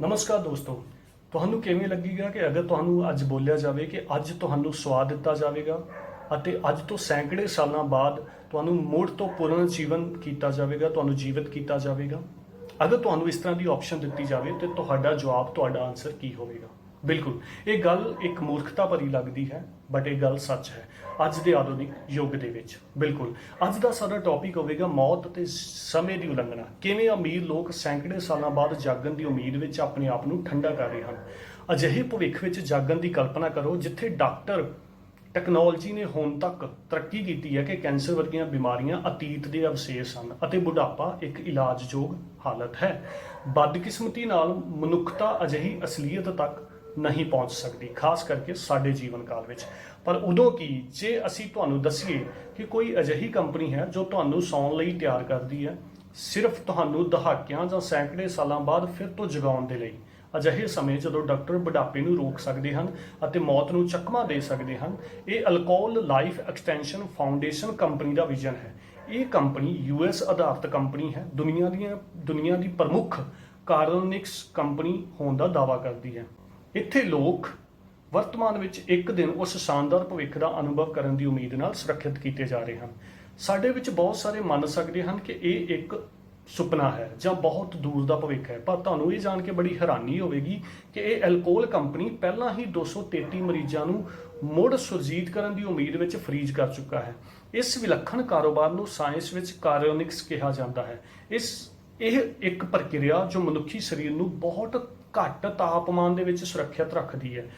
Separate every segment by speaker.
Speaker 1: ਨਮਸਕਾਰ ਦੋਸਤੋ। ਤੁਹਾਨੂੰ ਕਿਵੇਂ ਲੱਗੇਗਾ ਕਿ ਅਗਰ ਤੁਹਾਨੂੰ ਅੱਜ ਬੋਲਿਆ ਜਾਵੇ ਕਿ ਅੱਜ ਤੁਹਾਨੂੰ ਸਵਾਦ ਦਿੱਤਾ ਜਾਵੇਗਾ ਅਤੇ ਅੱਜ ਤੋਂ ਸੈਂਕੜੇ ਸਾਲਾਂ ਬਾਅਦ ਤੁਹਾਨੂੰ ਮੁੜ ਤੋਂ ਪੁਨਰ ਜੀਵਨ ਕੀਤਾ ਜਾਵੇਗਾ, ਤੁਹਾਨੂੰ ਜੀਵਿਤ ਕੀਤਾ ਜਾਵੇਗਾ? ਅਗਰ ਤੁਹਾਨੂੰ ਇਸ ਤਰ੍ਹਾਂ ਦੀ ਆਪਸ਼ਨ ਦਿੱਤੀ ਜਾਵੇ ਤੇ ਤੁਹਾਡਾ ਜਵਾਬ, ਤੁਹਾਡਾ ਆਨਸਰ ਕੀ ਹੋਵੇਗਾ? ਬਿਲਕੁਲ। ਇਹ ਗੱਲ ਇੱਕ ਮੂਰਖਤਾ ਭਰੀ ਲੱਗਦੀ ਹੈ ਬਟ ਇਹ ਗੱਲ ਸੱਚ ਹੈ, ਅੱਜ ਦੇ ਆਧੁਨਿਕ ਯੁੱਗ ਦੇ ਵਿੱਚ। ਬਿਲਕੁਲ। ਅੱਜ ਦਾ ਸਾਡਾ ਟੌਪਿਕ ਹੋਵੇਗਾ ਮੌਤ ਅਤੇ ਸਮੇਂ ਦੀ ਉਲੰਘਣਾ। ਕਿਵੇਂ ਅਮੀਰ ਲੋਕ ਸੈਂਕੜੇ ਸਾਲਾਂ ਬਾਅਦ ਜਾਗਣ ਦੀ ਉਮੀਦ ਵਿੱਚ ਆਪਣੇ ਆਪ ਨੂੰ ਠੰਡਾ ਕਰ ਰਹੇ ਹਨ? ਅਜਿਹੇ ਭਵਿੱਖ ਵਿੱਚ ਜਾਗਣ ਦੀ ਕਲਪਨਾ ਕਰੋ, ਜਿੱਥੇ ਡਾਕਟਰ ਟੈਕਨੋਲੋਜੀ ਨੇ ਹੁਣ ਤੱਕ ਤਰੱਕੀ ਕੀਤੀ ਹੈ ਕਿ ਕੈਂਸਰ ਵਰਗੀਆਂ ਬਿਮਾਰੀਆਂ ਅਤੀਤ ਦੇ ਅਵਸ਼ੇਸ਼ ਹਨ ਅਤੇ ਬੁਢਾਪਾ ਇੱਕ ਇਲਾਜਯੋਗ ਹਾਲਤ ਹੈ। ਬਦਕਿਸਮਤੀ ਨਾਲ ਮਨੁੱਖਤਾ ਅਜਿਹੀ ਅਸਲੀਅਤ ਤੱਕ ਨਹੀਂ ਪਹੁੰਚ ਸਕਦੀ, ਖਾਸ ਕਰਕੇ ਸਾਡੇ ਜੀਵਨ ਕਾਲ ਵਿੱਚ। ਪਰ ਉਦੋਂ ਕੀ, ਜੇ ਅਸੀਂ ਤੁਹਾਨੂੰ ਦੱਸੀਏ ਕਿ ਕੋਈ ਅਜਿਹੀ ਕੰਪਨੀ ਹੈ ਜੋ ਤੁਹਾਨੂੰ ਸੌਣ ਲਈ ਤਿਆਰ ਕਰਦੀ ਹੈ, ਸਿਰਫ ਤੁਹਾਨੂੰ ਦਹਾਕਿਆਂ ਜਾਂ ਸੈਂਕੜੇ ਸਾਲਾਂ ਬਾਅਦ ਫਿਰ ਤੋਂ ਜਗਾਉਣ ਦੇ ਲਈ। ਅਜਿਹੇ ਸਮੇਂ ਜਦੋਂ ਡਾਕਟਰ ਬੁਢਾਪੇ ਨੂੰ ਰੋਕ ਸਕਦੇ ਹਨ ਅਤੇ ਮੌਤ ਨੂੰ ਚੱਕਮਾ ਦੇ ਸਕਦੇ ਹਨ, ਇਹ Alcor life extension foundation company ਦਾ ਵਿਜ਼ਨ ਹੈ। ਇਹ ਕੰਪਨੀ ਯੂਐਸ ਆਧਾਰਿਤ ਕੰਪਨੀ ਹੈ। ਦੁਨੀਆ ਦੀਆਂ, ਦੁਨੀਆ ਦੀ ਪ੍ਰਮੁੱਖ ਕਾਰਨਿਕਸ ਕੰਪਨੀ ਹੋਣ ਦਾ ਦਾਅਵਾ ਕਰਦੀ ਹੈ। ਇੱਥੇ ਲੋਕ ਵਰਤਮਾਨ ਵਿੱਚ ਇੱਕ ਦਿਨ ਉਸ ਸ਼ਾਨਦਾਰ ਭਵਿੱਖ ਦਾ ਅਨੁਭਵ ਕਰਨ ਦੀ ਉਮੀਦ ਨਾਲ ਸੁਰੱਖਿਅਤ ਕੀਤੇ ਜਾ ਰਹੇ ਹਨ। ਸਾਡੇ ਵਿੱਚ ਬਹੁਤ ਸਾਰੇ ਮੰਨ ਸਕਦੇ ਹਨ ਕਿ ਇਹ ਇੱਕ ਸੁਪਨਾ ਹੈ ਜਾਂ ਬਹੁਤ ਦੂਰ ਦਾ ਭਵਿੱਖ ਹੈ, ਪਰ ਤੁਹਾਨੂੰ ਇਹ ਜਾਣ ਕੇ ਬੜੀ ਹੈਰਾਨੀ ਹੋਵੇਗੀ ਕਿ ਇਹ ਐਲਕੋਹਲ ਕੰਪਨੀ ਪਹਿਲਾਂ ਹੀ 233 ਮਰੀਜ਼ਾਂ ਨੂੰ ਮੁੜ ਸੁਰਜੀਤ ਕਰਨ ਦੀ ਉਮੀਦ ਵਿੱਚ ਫਰੀਜ਼ ਕਰ ਚੁੱਕਾ ਹੈ। ਇਸ ਵਿਲੱਖਣ ਕਾਰੋਬਾਰ ਨੂੰ ਸਾਇੰਸ ਵਿੱਚ ਕਾਰੋਨਿਕਸ ਕਿਹਾ ਜਾਂਦਾ ਹੈ। ਇਸ, ਇਹ ਇੱਕ ਪ੍ਰਕਿਰਿਆ ਜੋ ਮਨੁੱਖੀ ਸਰੀਰ ਨੂੰ ਬਹੁਤ ਘੱਟ ਤਾਪਮਾਨ ਦੇ ਵਿੱਚ ਸੁਰੱਖਿਅਤ ਰੱਖਦੀ ਹੈ।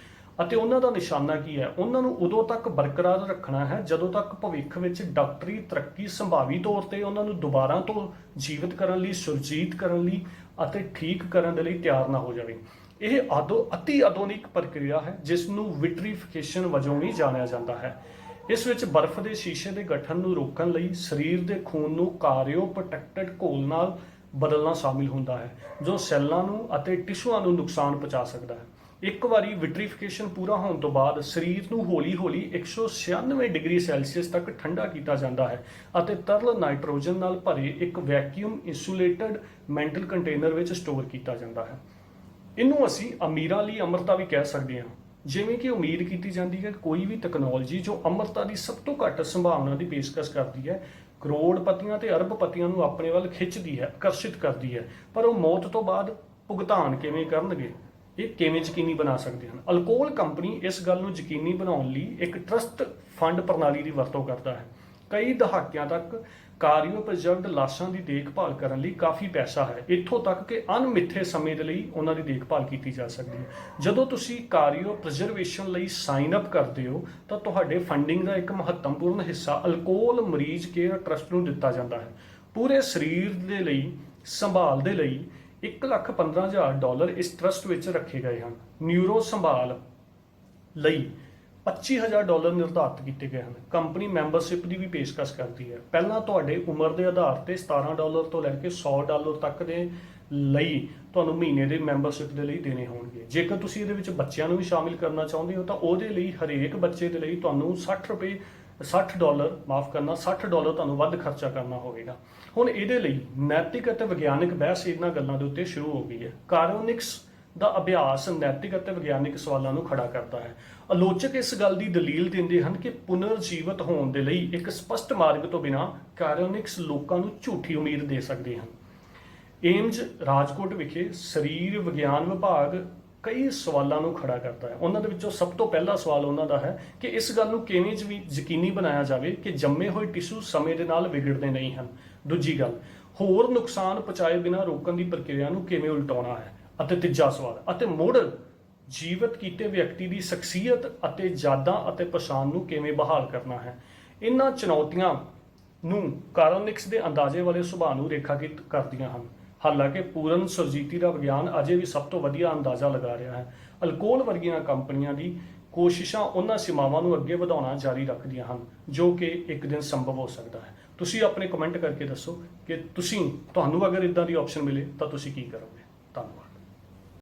Speaker 1: ਅਤੇ ਉਹਨਾਂ ਦਾ ਨਿਸ਼ਾਨਾ ਕੀ ਹੈ? ਉਹਨਾਂ ਨੂੰ ਉਦੋਂ ਤੱਕ ਬਰਕਰਾਰ ਰੱਖਣਾ ਹੈ ਜਦੋਂ ਤੱਕ ਭਵਿੱਖ ਵਿੱਚ ਡਾਕਟਰੀ ਤਰੱਕੀ ਸੰਭਾਵੀ ਤੌਰ ਤੇ ਉਹਨਾਂ ਨੂੰ ਦੁਬਾਰਾ ਤੋਂ ਜੀਵਿਤ ਕਰਨ ਲਈ, ਸੁਰਜੀਤ ਕਰਨ ਲਈ ਅਤੇ ਠੀਕ ਕਰਨ ਦੇ ਲਈ ਤਿਆਰ ਨਾ ਹੋ ਜਾਵੇ। ਇਹ ਆਦੋ, ਅਤੀ ਆਧੁਨਿਕ ਪ੍ਰਕਿਰਿਆ ਹੈ, ਜਿਸ ਨੂੰ ਵਿਟਰੀਫਿਕੇਸ਼ਨ ਵਜੋਂ ਵੀ ਜਾਣਿਆ ਜਾਂਦਾ ਹੈ। ਇਸ ਵਿੱਚ ਬਰਫ਼ ਦੇ ਸ਼ੀਸ਼ੇ ਦੇ ਗਠਨ ਨੂੰ ਰੋਕਣ ਲਈ ਸਰੀਰ ਦੇ ਖੂਨ ਨੂੰ ਕਾਰਿਓ ਪ੍ਰੋਟੈਕਟਡ ਘੋਲ ਨਾਲ ਬਦਲਣਾ ਸ਼ਾਮਿਲ ਹੁੰਦਾ ਹੈ, ਜੋ ਸੈੱਲਾਂ ਨੂੰ ਅਤੇ ਟਿਸ਼ੂਆਂ ਨੂੰ ਨੁਕਸਾਨ ਪਹੁੰਚਾ ਸਕਦਾ ਹੈ। ਇੱਕ ਵਾਰੀ ਵਿਟਰੀਫਿਕੇਸ਼ਨ ਪੂਰਾ ਹੋਣ ਤੋਂ ਬਾਅਦ ਸਰੀਰ ਨੂੰ ਹੌਲੀ-ਹੌਲੀ 196 ਡਿਗਰੀ ਸੈਲਸੀਅਸ ਤੱਕ ਠੰਡਾ ਕੀਤਾ ਜਾਂਦਾ ਹੈ ਅਤੇ ਤਰਲ ਨਾਈਟ੍ਰੋਜਨ ਨਾਲ ਭਰੇ ਇੱਕ ਵੈਕਿਊਮ ਇਨਸੂਲੇਟਡ ਮੈਂਟਲ ਕੰਟੇਨਰ ਵਿੱਚ ਸਟੋਰ ਕੀਤਾ ਜਾਂਦਾ ਹੈ। ਇਹਨੂੰ ਅਸੀਂ ਅਮੀਰਾਂ ਲਈ ਅਮਰਤਾ ਵੀ ਕਹਿ ਸਕਦੇ ਹਾਂ। ਜਿਵੇਂ ਕਿ ਉਮੀਦ ਕੀਤੀ ਜਾਂਦੀ ਹੈ ਕੋਈ ਵੀ ਟੈਕਨੋਲੋਜੀ ਜੋ ਅਮਰਤਾ ਦੀ ਸਭ ਤੋਂ ਘੱਟ ਸੰਭਾਵਨਾ ਦੀ ਪੇਸ਼ਕਸ਼ ਕਰਦੀ ਹੈ ਕਰੋੜਪਤੀਆਂ ਤੇ ਅਰਬਪਤੀਆਂ ਨੂੰ ਆਪਣੇ ਵੱਲ ਖਿੱਚਦੀ ਹੈ, ਆਕਰਸ਼ਿਤ ਕਰਦੀ ਹੈ। ਪਰ ਉਹ ਮੌਤ ਤੋਂ ਬਾਅਦ ਭੁਗਤਾਨ ਕਿਵੇਂ ਕਰਨਗੇ? ਇਹ ਕਿਵੇਂ ਯਕੀਨੀ ਬਣਾ ਸਕਦੇ ਹਨ? ਅਲਕੋਹਲ ਕੰਪਨੀ ਇਸ ਗੱਲ ਨੂੰ ਯਕੀਨੀ ਬਣਾਉਣ ਲਈ ਇੱਕ ਟਰਸਟ ਫੰਡ ਪ੍ਰਣਾਲੀ ਦੀ ਵਰਤੋਂ ਕਰਦਾ ਹੈ। ਕਈ ਦਹਾਕਿਆਂ ਤੱਕ ਕਾਰਿਓ ਪ੍ਰੀਜ਼ਰਵਡ ਲਾਸ਼ਾਂ ਦੀ ਦੇਖਭਾਲ ਕਰਨ ਲਈ ਕਾਫੀ ਪੈਸਾ ਹੈ। ਇੱਥੋਂ ਤੱਕ ਕਿ ਅਣਮਿੱਥੇ ਸਮੇਂ ਦੇ ਲਈ ਉਹਨਾਂ ਦੀ ਦੇਖਭਾਲ ਕੀਤੀ ਜਾ ਸਕਦੀ ਹੈ। ਜਦੋਂ ਤੁਸੀਂ ਕਾਰਿਓ ਪ੍ਰੀਜ਼ਰਵੇਸ਼ਨ ਲਈ ਸਾਈਨ ਅਪ ਕਰਦੇ ਹੋ, ਤਾਂ ਤੁਹਾਡੇ ਫੰਡਿੰਗ ਦਾ ਇੱਕ ਮਹੱਤਵਪੂਰਨ ਹਿੱਸਾ ਅਲਕੋਹਲ ਮਰੀਜ਼ ਕੇਅਰ ਟਰਸਟ ਨੂੰ ਦਿੱਤਾ ਜਾਂਦਾ ਹੈ। ਪੂਰੇ ਸਰੀਰ ਦੇ ਲਈ, ਸੰਭਾਲ ਦੇ ਲਈ 115000 ਡਾਲਰ ਇਸ ਟਰਸਟ ਵਿੱਚ ਰੱਖੇ ਗਏ ਹਨ। ਨਿਊਰੋ ਸੰਭਾਲ ਲਈ 25000 ਡਾਲਰ ਨਿਰਧਾਰਤ ਕੀਤੇ ਗਏ ਹਨ। ਕੰਪਨੀ ਮੈਂਬਰਸ਼ਿਪ ਦੀ ਵੀ ਪੇਸ਼ਕਸ਼ ਕਰਦੀ ਹੈ। ਪਹਿਲਾਂ ਤੁਹਾਡੇ ਉਮਰ ਦੇ ਆਧਾਰ ਤੇ 17 ਡਾਲਰ ਤੋਂ ਲੈ ਕੇ 100 ਡਾਲਰ ਤੱਕ ਦੇ ਲਈ ਤੁਹਾਨੂੰ ਮਹੀਨੇ ਦੇ ਮੈਂਬਰਸ਼ਿਪ ਦੇ ਲਈ ਦੇਣੇ ਹੋਣਗੇ। ਜੇਕਰ ਤੁਸੀਂ ਇਹਦੇ ਵਿੱਚ ਬੱਚਿਆਂ ਨੂੰ ਵੀ ਸ਼ਾਮਿਲ ਕਰਨਾ ਚਾਹੁੰਦੇ ਹੋ, ਤਾਂ ਉਹਦੇ ਲਈ ਹਰੇਕ ਬੱਚੇ ਦੇ ਲਈ ਤੁਹਾਨੂੰ 60 ਰੁਪਏ 60 ਡਾਲਰ ਮਾਫ ਕਰਨਾ 60 ਡਾਲਰ ਤੁਹਾਨੂੰ ਵੱਧ ਖਰਚਾ ਕਰਨਾ ਹੋਵੇਗਾ। ਹੁਣ ਇਹਦੇ ਲਈ ਨੈਤਿਕ ਅਤੇ ਵਿਗਿਆਨਿਕ ਬਹਿਸ ਇਹਨਾਂ ਗੱਲਾਂ ਦੇ ਉੱਤੇ ਸ਼ੁਰੂ ਹੋ ਗਈ ਹੈ। ਕਾਰੋਨਿਕਸ ਦਾ ਅਭਿਆਸ ਨੈਤਿਕ ਅਤੇ ਵਿਗਿਆਨਿਕ ਸਵਾਲਾਂ ਨੂੰ ਖੜਾ ਕਰਦਾ ਹੈ। ਆਲੋਚਕ ਇਸ ਗੱਲ ਦੀ ਦਲੀਲ ਦਿੰਦੇ ਹਨ ਕਿ ਪੁਨਰ ਜੀਵਤ ਹੋਣ ਦੇ ਲਈ ਇੱਕ ਸਪਸ਼ਟ ਮਾਰਗ ਤੋਂ ਬਿਨਾ ਕਾਰੋਨਿਕਸ ਲੋਕਾਂ ਨੂੰ ਝੂਠੀ ਉਮੀਦ ਦੇ ਸਕਦੇ ਹਨ। ਏਮਜ਼ ਰਾਜਕੋਟ ਵਿਖੇ ਸਰੀਰ ਵਿਗਿਆਨ ਵਿਭਾਗ ਕਈ ਸਵਾਲਾਂ ਨੂੰ ਖੜਾ ਕਰਦਾ ਹੈ। ਉਹਨਾਂ ਦੇ ਵਿੱਚੋਂ ਸਭ ਤੋਂ ਪਹਿਲਾ ਸਵਾਲ ਉਹਨਾਂ ਦਾ ਹੈ ਕਿ ਇਸ ਗੱਲ ਨੂੰ ਕਿਵੇਂ ਵੀ ਯਕੀਨੀ ਬਣਾਇਆ ਜਾਵੇ ਕਿ ਜੰਮੇ ਹੋਏ ਟਿਸ਼ੂ ਸਮੇਂ ਦੇ ਨਾਲ ਵਿਗੜਦੇ ਨਹੀਂ ਹਨ। ਦੂਜੀ ਗੱਲ, ਹੋਰ ਨੁਕਸਾਨ ਪਹੁੰਚਾਏ ਬਿਨਾਂ ਰੋਕਣ ਦੀ ਪ੍ਰਕਿਰਿਆ ਨੂੰ ਕਿਵੇਂ ਉਲਟਾਉਣਾ ਹੈ? ਅਤੇ ਤੀਜਾ ਸਵਾਲ ਅਤੇ ਮੁੜ ਜੀਵਤ ਕੀਤੇ ਵਿਅਕਤੀ ਦੀ ਸ਼ਖਸੀਅਤ ਅਤੇ ਯਾਦਾਂ ਅਤੇ ਪਛਾਣ ਨੂੰ ਕਿਵੇਂ ਬਹਾਲ ਕਰਨਾ ਹੈ? ਇਹਨਾਂ ਚੁਣੌਤੀਆਂ ਨੂੰ ਕਾਰੋਨਿਕਸ ਦੇ ਅੰਦਾਜ਼ੇ ਵਾਲੇ ਸੁਭਾਅ ਨੂੰ ਰੇਖਾਕਿਤ ਕਰਦੀਆਂ ਹਨ। ਹਾਲਾਂਕਿ ਪੂਰਨ ਸੁਰਜੀਤੀ ਦਾ ਵਿਗਿਆਨ ਅਜੇ ਵੀ ਸਭ ਤੋਂ ਵਧੀਆ ਅੰਦਾਜ਼ਾ ਲਗਾ ਰਿਹਾ ਹੈ। ਅਲਕੋਹਲ ਵਰਗੀਆਂ ਕੰਪਨੀਆਂ ਦੀ ਕੋਸ਼ਿਸ਼ਾਂ ਉਹਨਾਂ ਸੀਮਾਵਾਂ ਨੂੰ ਅੱਗੇ ਵਧਾਉਣਾ ਜਾਰੀ ਰੱਖਦੀਆਂ ਹਨ, ਜੋ ਕਿ ਇੱਕ ਦਿਨ ਸੰਭਵ ਹੋ ਸਕਦਾ ਹੈ। ਤੁਸੀਂ ਆਪਣੇ ਕਮੈਂਟ ਕਰਕੇ ਦੱਸੋ ਕਿ ਤੁਸੀਂ, ਤੁਹਾਨੂੰ ਅਗਰ ਇਦਾਂ ਦੀ ਆਪਸ਼ਨ ਮਿਲੇ ਤਾਂ ਤੁਸੀਂ ਕੀ ਕਰੋਗੇ? ਧੰਨਵਾਦ।